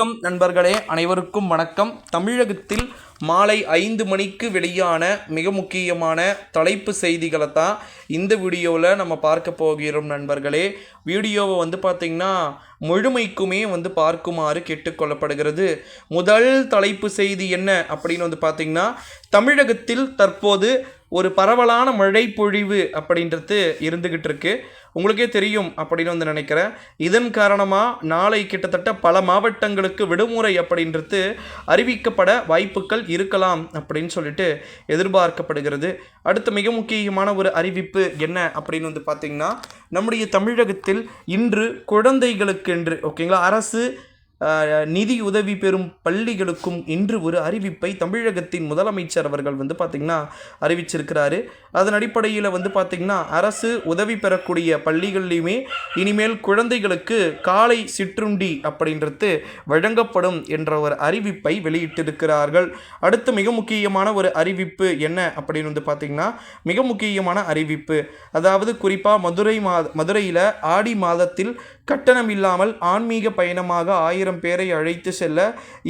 வணக்கம் நண்பர்களே அனைவருக்கும் வணக்கம். தமிழகத்தில் மாலை ஐந்து மணிக்கு வெளியான மிக முக்கியமான தலைப்பு செய்திகளை தான் இந்த வீடியோவில் நம்ம பார்க்க போகிறோம் நண்பர்களே. வீடியோவை வந்து பார்த்திங்கன்னா முழுமைக்குமே வந்து பார்க்குமாறு கேட்டுக்கொள்ளப்படுகிறது முதல் தலைப்பு செய்தி என்ன அப்படின்னு வந்து பார்த்திங்கன்னா தமிழகத்தில் தற்போது ஒரு பரவலான மழை பொழிவு அப்படின்றது இருந்துக்கிட்டு இருக்கு உங்களுக்கே தெரியும் அப்படின்னு வந்து நினைக்கிறேன். இதன் காரணமாக நாளை கிட்டத்தட்ட பல மாவட்டங்களுக்கு விடுமுறை அப்படின்றது அறிவிக்கப்பட வாய்ப்புகள் இருக்கலாம் அப்படின்னு சொல்லிட்டு எதிர்பார்க்கப்படுகிறது. அடுத்த மிக முக்கியமான ஒரு அறிவிப்பு என்ன அப்படின்னு வந்து பார்த்திங்கன்னா நம்முடைய தமிழகத்தில் இன்று குழந்தைகளுக்கு என்று ஓகேங்களா? அரசு நிதி உதவி பெறும் பள்ளிகளுக்கும் இன்று ஒரு அறிவிப்பை தமிழகத்தின் முதலமைச்சர் அவர்கள் வந்து பார்த்திங்கன்னா அறிவிச்சிருக்கிறாரு. அதன் அடிப்படையில் வந்து பார்த்திங்கன்னா அரசு உதவி பெறக்கூடிய பள்ளிகள்லையுமே இனிமேல் குழந்தைகளுக்கு காலை சிற்றுண்டி அப்படின்றது வழங்கப்படும் என்ற ஒரு அறிவிப்பை வெளியிட்டிருக்கிறார்கள். அடுத்து மிக முக்கியமான ஒரு அறிவிப்பு என்ன அப்படின்னு வந்து பார்த்திங்கன்னா மிக முக்கியமான அறிவிப்பு. அதாவது குறிப்பாக மதுரை மா மதுரையில் ஆடி மாதத்தில் கட்டணம் இல்லாமல் ஆன்மீக பயணமாக ஆயிரம் பேரை அழைத்து செல்ல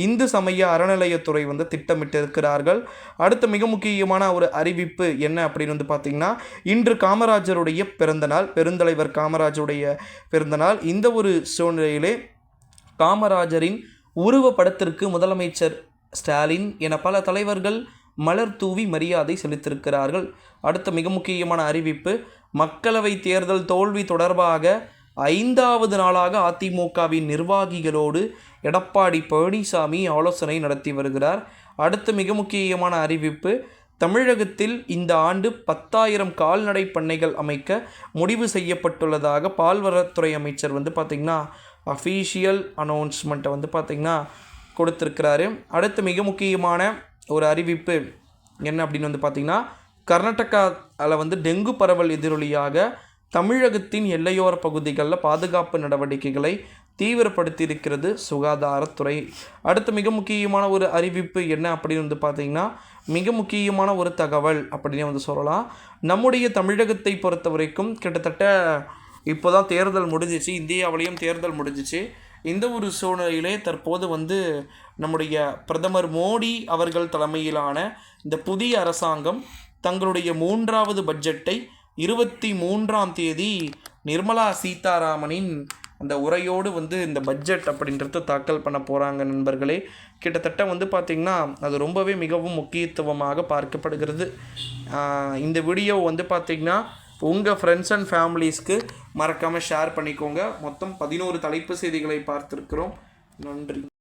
இந்து சமய அறநிலையத்துறை வந்து திட்டமிட்டிருக்கிறார்கள். அடுத்த மிக முக்கியமான ஒரு அறிவிப்பு என்ன அப்படின்னு வந்து பார்த்திங்கன்னா இன்று காமராஜருடைய பிறந்தநாள் பெருந்தலைவர் காமராஜருடைய பிறந்தநாள். இந்த ஒரு சூழ்நிலையிலே காமராஜரின் உருவப்படத்திற்கு முதலமைச்சர் ஸ்டாலின் என பல தலைவர்கள் மலர் தூவி மரியாதை செலுத்திருக்கிறார்கள் அடுத்த மிக முக்கியமான அறிவிப்பு மக்களவை தேர்தல் தோல்வி தொடர்பாக ஐந்தாவது நாளாக அதிமுகவின் நிர்வாகிகளோடு எடப்பாடி பழனிசாமி ஆலோசனை நடத்தி வருகிறார். அடுத்த மிக முக்கியமான அறிவிப்பு தமிழகத்தில் இந்த ஆண்டு பத்தாயிரம் கால்நடை பண்ணைகள் அமைக்க முடிவு செய்யப்பட்டுள்ளதாக பால்வளத்துறை அமைச்சர் வந்து பார்த்திங்கன்னா அஃபீஷியல் அனௌன்ஸ்மெண்ட்டை வந்து பார்த்திங்கன்னா கொடுத்துருக்கிறாரு. அடுத்து மிக முக்கியமான ஒரு அறிவிப்பு என்ன அப்படின்னு வந்து பார்த்திங்கன்னா கர்நாடகாவில் வந்து டெங்கு பரவல் எதிரொலியாக தமிழகத்தின் எல்லையோர பகுதிகளில் பாதுகாப்பு நடவடிக்கைகளை தீவிரப்படுத்தியிருக்கிறது சுகாதாரத்துறை அடுத்து மிக முக்கியமான ஒரு அறிவிப்பு என்ன அப்படின்னு வந்து பார்த்தீங்கன்னா மிக முக்கியமான ஒரு தகவல் அப்படின்னு வந்து சொல்லலாம். நம்முடைய தமிழகத்தை பொறுத்த வரைக்கும் கிட்டத்தட்ட இப்போ தான் தேர்தல் முடிஞ்சிச்சு. இந்தியாவிலையும் தேர்தல் முடிஞ்சிச்சு. இந்த ஒரு சூழ்நிலையிலே தற்போது வந்து நம்முடைய பிரதமர் மோடி அவர்கள் தலைமையிலான இந்த புதிய அரசாங்கம் தங்களுடைய மூன்றாவது பட்ஜெட்டை இருபத்தி மூன்றாம் தேதி நிர்மலா சீதாராமனின் அந்த உரையோடு வந்து இந்த பட்ஜெட் அப்படின்றத தாக்கல் பண்ண போகிறாங்க நண்பர்களே. கிட்டத்தட்ட வந்து பார்த்திங்கன்னா அது ரொம்பவே மிகவும் முக்கியத்துவமாக பார்க்கப்படுகிறது. இந்த வீடியோ வந்து பார்த்திங்கன்னா உங்கள் ஃப்ரெண்ட்ஸ் அண்ட் ஃபேமிலிஸ்க்கு மறக்காமல் ஷேர் பண்ணிக்கோங்க. மொத்தம் பதினோரு தலைப்பு செய்திகளை பார்த்துருக்குறோம். நன்றி.